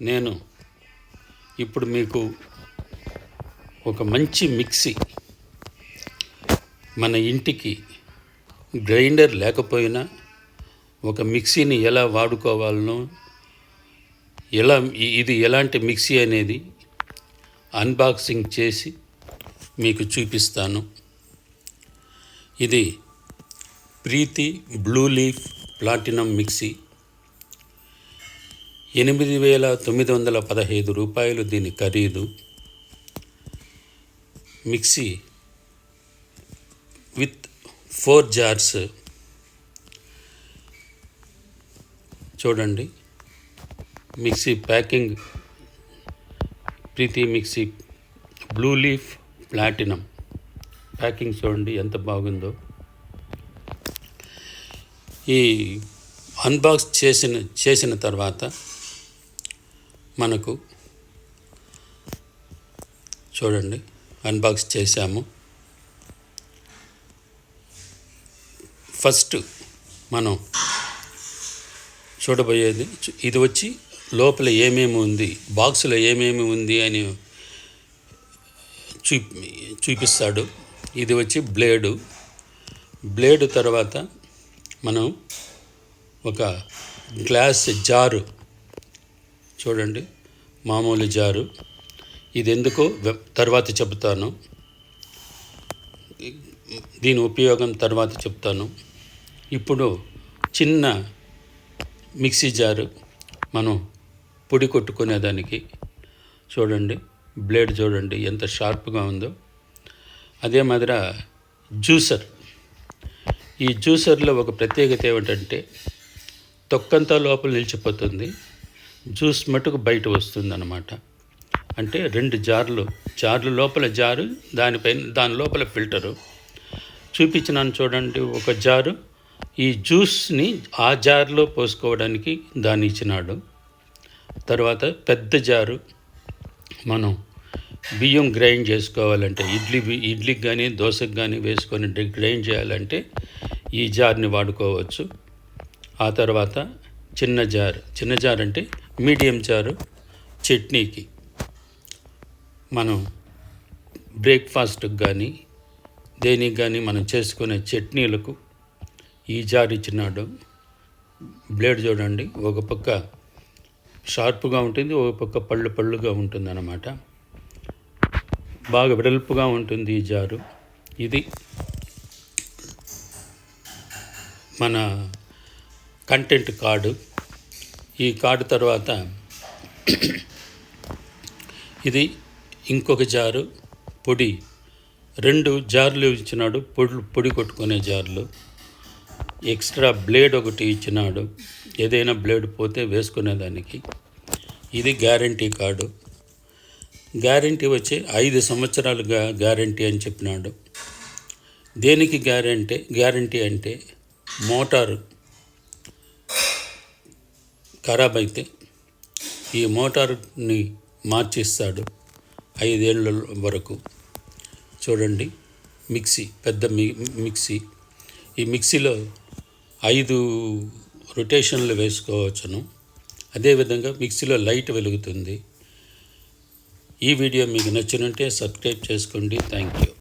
నేను ఇప్పుడు మీకు ఒక మంచి మిక్సీ మన ఇంటికి గ్రైండర్ లేకపోయినా ఒక మిక్సీని ఎలా వాడుకోవాలనో ఎలా ఇది ఎలాంటి మిక్సీ అనేది అన్బాక్సింగ్ చేసి మీకు చూపిస్తాను. ఇది Preethi blue leaf platinum mixie. ఎనిమిది వేల తొమ్మిది వందల పదహైదు రూపాయలు దీని ఖరీదు. Mixie with four jars. చూడండి. Mixie packing Preethi mixie blue leaf platinum. Packing చూడండి ఎంత బాగుందో. ఈ అన్బాక్స్ చేసిన చేసిన తర్వాత మనకు చూడండి అన్బాక్స్ చేశాము. ఫస్ట్ మనం చూడబోయేది ఇది వచ్చి లోపల ఏమేమి ఉంది బాక్సులో ఏమేమి ఉంది అని చూ చూపిస్తాడు. ఇది వచ్చి బ్లేడు బ్లేడు తర్వాత మనం ఒక గ్లాస్ జారు చూడండి మామూలు జారు. ఇది ఎందుకో తర్వాత చెబుతాను దీని ఉపయోగం తర్వాత చెప్తాను. ఇప్పుడు చిన్న మిక్సీ జారు మనం పొడి కొట్టుకునేదానికి చూడండి బ్లేడ్ చూడండి ఎంత షార్ప్గా ఉందో. అదే మాదిర జ్యూసర్. ఈ జ్యూసర్లో ఒక ప్రత్యేకత ఏమిటంటే తొక్కంతా లోపల నిలిచిపోతుంది. జ్యూస్ మటుకు బయట వస్తుందన్నమాట. అంటే రెండు జార్లు జార్లు లోపల జారు దానిపైన దాని లోపల ఫిల్టరు. చూపించినాను చూడండి ఒక జారు. ఈ జ్యూస్ని ఆ జార్లో పోసుకోవడానికి దాన్ని ఇచ్చినాడు. తర్వాత పెద్ద జారు. మనం బియ్యం గ్రైండ్ చేసుకోవాలంటే ఇడ్లీ బి- ఇడ్లీకి కానీ దోశకు కానీ వేసుకొని గ్రైండ్ చేయాలంటే ఈ జార్ని వాడుకోవచ్చు. ఆ తర్వాత చిన్న జార్. చిన్న జార్ అంటే మీడియం జారు చట్నీకి మనం బ్రేక్ఫాస్ట్కి కానీ దేనికి కానీ మనం చేసుకునే చట్నీలకు ఈ జార్ ఇచ్చినాడు. బ్లేడ్ చూడండి ఒక పక్క షార్ప్గా ఉంటుంది ఒక పక్క పళ్ళు పళ్ళుగా ఉంటుంది అన్నమాట బాగా వెడల్పుగా ఉంటుంది ఈ జారు ఇది మన కంటెంట్ కార్డు. ఈ కార్డు తర్వాత ఇది ఇంకొక జారు పొడి. రెండు జార్లు ఇచ్చినాడు పొడి పొడి కొట్టుకునే జార్లు. ఎక్స్ట్రా బ్లేడ్ ఒకటి ఇచ్చినాడు ఏదైనా బ్లేడ్ పోతే వేసుకునేదానికి. ఇది గ్యారంటీ కార్డు. గ్యారంటీ వచ్చి ఐదు సంవత్సరాలుగా గ్యారంటీ అని చెప్పినాడు. దేనికి గ్యారంటీ గ్యారంటీ అంటే మోటారు. ఖరాబ్ అయితే ఈ మోటార్ని మార్చిస్తాడు ఐదేళ్ళ వరకు. చూడండి మిక్సీ పెద్ద మి మిక్సీ. ఈ మిక్సీలో ఐదు రొటేషన్లు వేసుకోవచ్చును. అదేవిధంగా మిక్సీలో లైట్ వెలుగుతుంది. ఈ వీడియో మీకు నచ్చినుంటే సబ్స్క్రైబ్ చేసుకోండి. Thank you.